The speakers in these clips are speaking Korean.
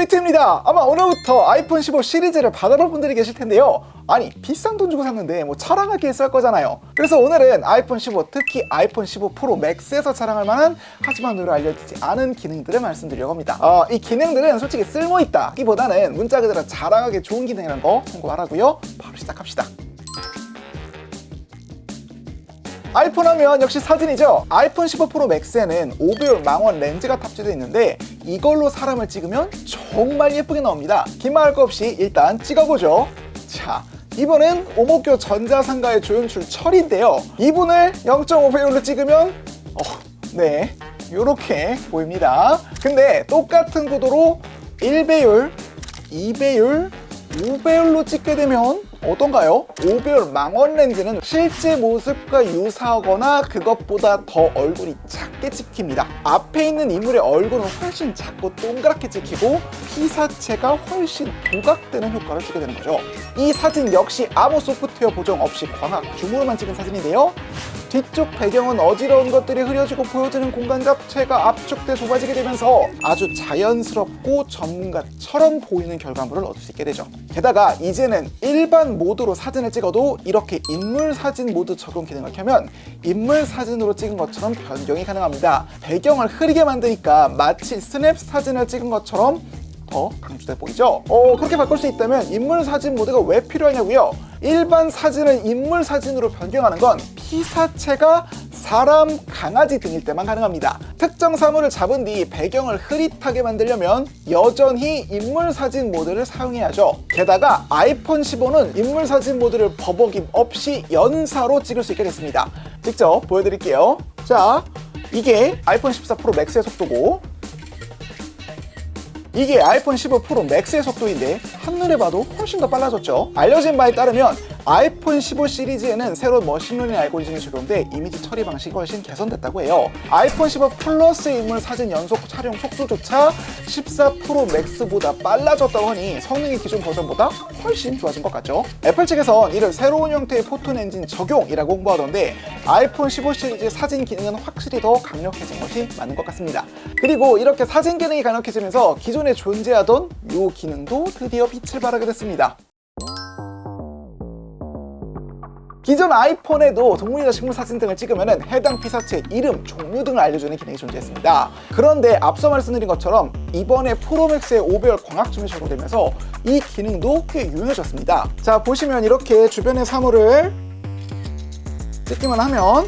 뷰티입니다. 아마 오늘부터 아이폰 15 시리즈를 받아볼 분들이 계실 텐데요. 아니 비싼 돈 주고 샀는데 뭐 자랑하기에 쓸 거잖아요. 그래서 오늘은 아이폰 15 특히 아이폰 15 프로 맥스에서 자랑할 만한 하지만 오늘 알려지지 않은 기능들을 말씀드리려고 합니다. 어, 이 기능들은 솔직히 쓸모 있다기보다는 문자 그대로 자랑하기 좋은 기능이라는 거 참고하라고요. 바로 시작합시다. 아이폰 하면 역시 사진이죠. 아이폰 15 프로 맥스에는 5배율 망원 렌즈가 탑재되어 있는데 이걸로 사람을 찍으면 정말 예쁘게 나옵니다. 긴말할 거 없이 일단 찍어보죠. 자, 이번은 오목교 전자상가의 조연출 철인데요. 이분을 0.5배율로 찍으면 어, 네, 요렇게 보입니다. 근데 똑같은 구도로 1배율, 2배율, 5배율로 찍게 되면 어떤가요? 5배율 망원 렌즈는 실제 모습과 유사하거나 그것보다 더 얼굴이 작게 찍힙니다. 앞에 있는 인물의 얼굴은 훨씬 작고 동그랗게 찍히고 피사체가 훨씬 부각되는 효과를 주게 되는 거죠. 이 사진 역시 아무 소프트웨어 보정 없이 광학 줌으로만 찍은 사진인데요. 뒤쪽 배경은 어지러운 것들이 흐려지고 보여지는 공간 자체가 압축돼 좁아지게 되면서 아주 자연스럽고 전문가처럼 보이는 결과물을 얻을 수 있게 되죠. 게다가 이제는 일반 모드로 사진을 찍어도 이렇게 인물 사진 모드 적용 기능을 켜면 인물 사진으로 찍은 것처럼 변경이 가능합니다. 배경을 흐리게 만드니까 마치 스냅 사진을 찍은 것처럼 더 강조돼 보이죠? 어, 그렇게 바꿀 수 있다면 인물 사진 모드가 왜 필요하냐고요? 일반 사진을 인물 사진으로 변경하는 건 피사체가 사람, 강아지 등일 때만 가능합니다. 특정 사물을 잡은 뒤 배경을 흐릿하게 만들려면 여전히 인물 사진 모드를 사용해야죠. 게다가 아이폰 15는 인물 사진 모드를 버벅임 없이 연사로 찍을 수 있게 됐습니다. 직접 보여드릴게요. 자, 이게 아이폰 14 프로 맥스의 속도고 이게 아이폰 15 프로 맥스의 속도인데 한눈에 봐도 훨씬 더 빨라졌죠. 알려진 바에 따르면 아이폰 15 시리즈에는 새로운 머신러닝 알고리즘이 적용돼 이미지 처리 방식이 훨씬 개선됐다고 해요. 아이폰 15 플러스 인물 사진 연속 촬영 속도조차 14 프로 맥스보다 빨라졌다고 하니 성능이 기존 버전보다 훨씬 좋아진 것 같죠. 애플 측에선 이를 새로운 형태의 포톤 엔진 적용이라고 홍보하던데 아이폰 15 시리즈 사진 기능은 확실히 더 강력해진 것이 맞는 것 같습니다. 그리고 이렇게 사진 기능이 강력해지면서 기존에 존재하던 이 기능도 드디어 빛을 발하게 됐습니다. 기존 아이폰에도 동물이나 식물 사진 등을 찍으면 해당 피사체 이름, 종류 등을 알려주는 기능이 존재했습니다. 그런데 앞서 말씀드린 것처럼 이번에 프로맥스의 5배열 광학줌이 적용되면서 이 기능도 꽤 유용해졌습니다. 자 보시면 이렇게 주변의 사물을 찍기만 하면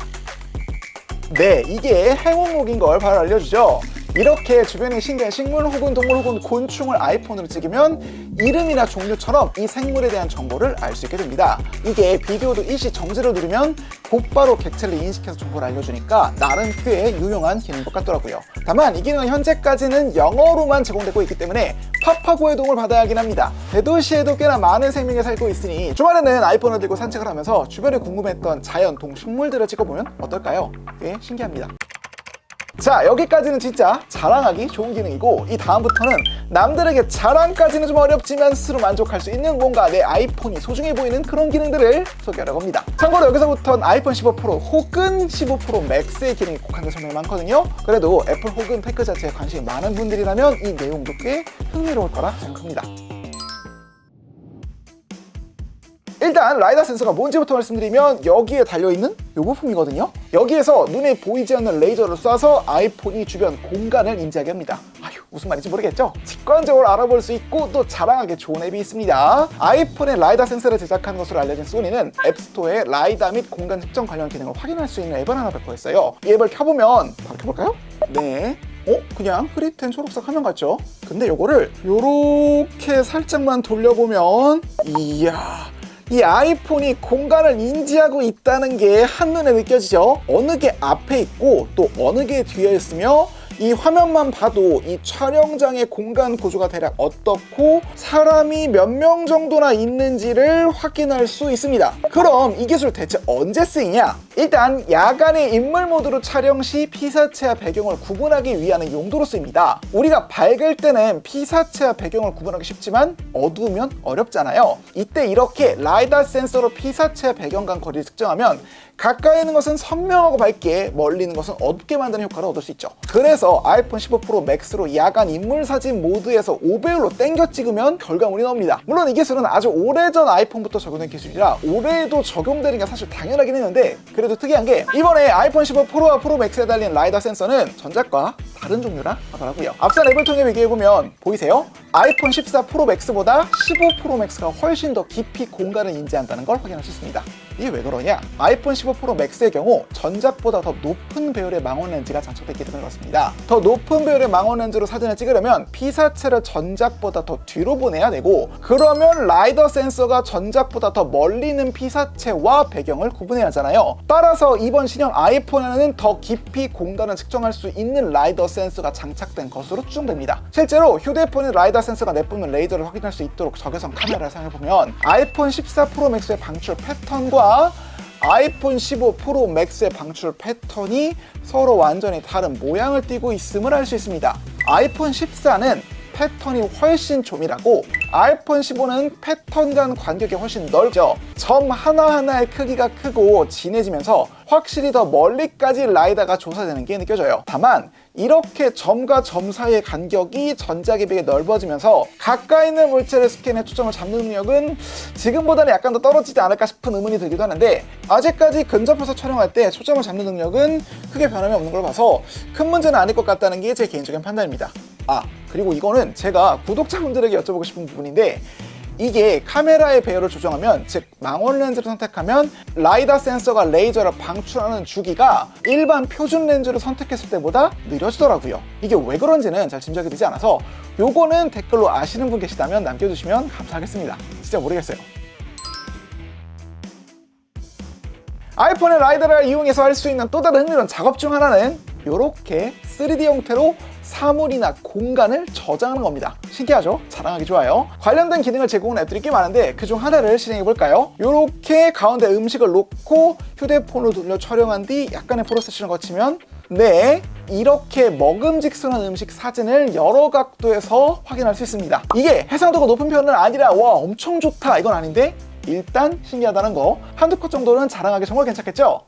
네 이게 행운목인 걸 바로 알려주죠. 이렇게 주변에 신기한 식물 혹은 동물 혹은 곤충을 아이폰으로 찍으면 이름이나 종류처럼 이 생물에 대한 정보를 알 수 있게 됩니다. 이게 비디오도 일시 정지를 누르면 곧바로 객체를 인식해서 정보를 알려주니까 나름 꽤 유용한 기능인 것 같더라고요. 다만 이 기능은 현재까지는 영어로만 제공되고 있기 때문에 팝하고의 도움을 받아야 하긴 합니다. 대도시에도 꽤나 많은 생명이 살고 있으니 주말에는 아이폰을 들고 산책을 하면서 주변에 궁금했던 자연, 동식물들을 찍어보면 어떨까요? 꽤 신기합니다. 자 여기까지는 진짜 자랑하기 좋은 기능이고 이 다음부터는 남들에게 자랑까지는 좀 어렵지만 스스로 만족할 수 있는 뭔가 내 아이폰이 소중해 보이는 그런 기능들을 소개하려고 합니다. 참고로 여기서부터는 아이폰 15 프로 혹은 15 프로 맥스의 기능이 곡한게 설명이 많거든요. 그래도 애플 혹은 테크 자체에 관심이 많은 분들이라면 이 내용도 꽤 흥미로울 거라 생각합니다 일단 라이다 센서가 뭔지부터 말씀드리면 여기에 달려있는 이 부품이거든요 여기에서 눈에 보이지 않는 레이저를 쏴서 아이폰이 주변 공간을 인지하게 합니다 아휴 무슨 말인지 모르겠죠? 직관적으로 알아볼 수 있고 또 자랑하기 좋은 앱이 있습니다 아이폰에 라이다 센서를 제작한 것으로 알려진 소니는 앱스토어에 라이다 및 공간 측정 관련 기능을 확인할 수 있는 앱을 하나 발표했어요 이 앱을 켜보면 바로 켜볼까요? 네 어? 그냥 흐릿한 초록색 화면 같죠? 근데 요거를 요렇게 살짝만 돌려보면 이야 이 아이폰이 공간을 인지하고 있다는 게 한눈에 느껴지죠? 어느 게 앞에 있고 또 어느 게 뒤에 있으며 이 화면만 봐도 이 촬영장의 공간 구조가 대략 어떻고 사람이 몇 명 정도나 있는지를 확인할 수 있습니다. 그럼 이 기술 대체 언제 쓰이냐? 일단 야간에 인물 모드로 촬영 시 피사체와 배경을 구분하기 위한 용도로 쓰입니다. 우리가 밝을 때는 피사체와 배경을 구분하기 쉽지만 어두우면 어렵잖아요. 이때 이렇게 라이다 센서로 피사체와 배경 간 거리를 측정하면 가까이 있는 것은 선명하고 밝게 멀리 있는 것은 어둡게 만드는 효과를 얻을 수 있죠. 그래서 아이폰 15 프로 맥스로 야간 인물 사진 모드에서 5배율로 땡겨 찍으면 결과물이 나옵니다. 물론 이 기술은 아주 오래전 아이폰부터 적용된 기술이라 올해도 적용되는 게 사실 당연하긴 했는데 그래도 특이한 게 이번에 아이폰 15 프로와 프로 맥스에 달린 라이더 센서는 전작과 다른 종류라 하더라고요 앞선 앱을 통해 비교해보면 보이세요? 아이폰 14 프로 맥스보다 15 프로 맥스가 훨씬 더 깊이 공간을 인지한다는 걸 확인할 수 있습니다 이게 왜 그러냐? 아이폰 15 프로 맥스의 경우 전작보다 더 높은 배율의 망원 렌즈가 장착됐기 때문에 그렇습니다. 더 높은 배율의 망원 렌즈로 사진을 찍으려면 피사체를 전작보다 더 뒤로 보내야 되고 그러면 라이더 센서가 전작보다 더 멀리 있는 피사체와 배경을 구분해야 하잖아요. 따라서 이번 신형 아이폰에는 더 깊이 공간을 측정할 수 있는 라이더 센서가 장착된 것으로 추정됩니다. 실제로 휴대폰의 라이더 센서가 내뿜는 레이더를 확인할 수 있도록 적외선 카메라를 사용해보면 아이폰 14 프로 맥스의 방출 패턴과 아이폰 15 프로 맥스의 방출 패턴이 서로 완전히 다른 모양을 띠고 있음을 알 수 있습니다. 아이폰 14는 패턴이 훨씬 조밀하고 아이폰 15는 패턴 간 간격이 훨씬 넓죠. 점 하나하나의 크기가 크고 진해지면서 확실히 더 멀리까지 라이다가 조사되는 게 느껴져요. 다만 이렇게 점과 점 사이의 간격이 전작에 비해 넓어지면서 가까이 있는 물체를 스캔해 초점을 잡는 능력은 지금보다는 약간 더 떨어지지 않을까 싶은 의문이 들기도 하는데 아직까지 근접해서 촬영할 때 초점을 잡는 능력은 크게 변함이 없는 걸 봐서 큰 문제는 아닐 것 같다는 게 제 개인적인 판단입니다. 아 그리고 이거는 제가 구독자분들에게 여쭤보고 싶은 부분인데 이게 카메라의 배열을 조정하면 즉 망원 렌즈를 선택하면 라이다 센서가 레이저를 방출하는 주기가 일반 표준 렌즈를 선택했을 때보다 느려지더라고요. 이게 왜 그런지는 잘 짐작이 되지 않아서 요거는 댓글로 아시는 분 계시다면 남겨주시면 감사하겠습니다. 진짜 모르겠어요. 아이폰의 라이더를 이용해서 할 수 있는 또 다른 흥미로운 작업 중 하나는 이렇게 3D 형태로 사물이나 공간을 저장하는 겁니다. 신기하죠? 자랑하기 좋아요. 관련된 기능을 제공하는 앱들이 꽤 많은데 그중 하나를 실행해 볼까요? 이렇게 가운데 음식을 놓고 휴대폰을 돌려 촬영한 뒤 약간의 프로세싱을 거치면 네, 이렇게 먹음직스러운 음식 사진을 여러 각도에서 확인할 수 있습니다. 이게 해상도가 높은 편은 아니라 와 엄청 좋다 이건 아닌데 일단 신기하다는 거 한두 컷 정도는 자랑하기 정말 괜찮겠죠?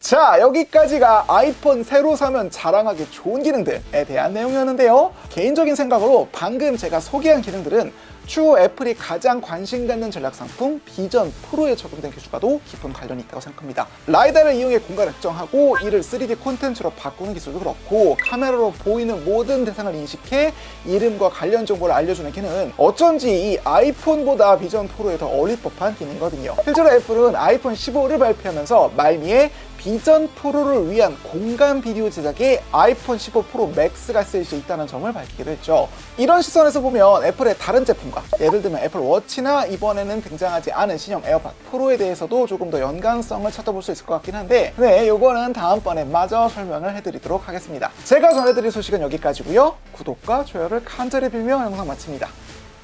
자 여기까지가 아이폰 새로 사면 자랑하기 좋은 기능들에 대한 내용이었는데요. 개인적인 생각으로 방금 제가 소개한 기능들은 추후 애플이 가장 관심 갖는 전략 상품 비전 프로에 적용된 기술과도 깊은 관련이 있다고 생각합니다. 라이다를 이용해 공간을 특정하고 이를 3D 콘텐츠로 바꾸는 기술도 그렇고 카메라로 보이는 모든 대상을 인식해 이름과 관련 정보를 알려주는 기능은 어쩐지 이 아이폰보다 비전 프로에 더 어울릴 법한 기능이거든요. 실제로 애플은 아이폰 15를 발표하면서 말미에 비전 프로를 위한 공간 비디오 제작에 아이폰 15 프로 맥스가 쓰일 수 있다는 점을 밝히기도 했죠. 이런 시선에서 보면 애플의 다른 제품과 예를 들면 애플 워치나 이번에는 등장하지 않은 신형 에어팟 프로에 대해서도 조금 더 연관성을 찾아볼 수 있을 것 같긴 한데 네, 요거는 다음번에 마저 설명을 해드리도록 하겠습니다. 제가 전해드릴 소식은 여기까지고요. 구독과 좋아요를 간절히 빌며 영상 마칩니다.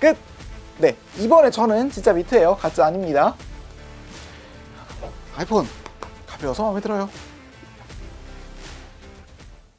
끝! 네, 이번에 저는 진짜 미트예요. 가짜 아닙니다. 아이폰 가벼워서 마음에 들어요.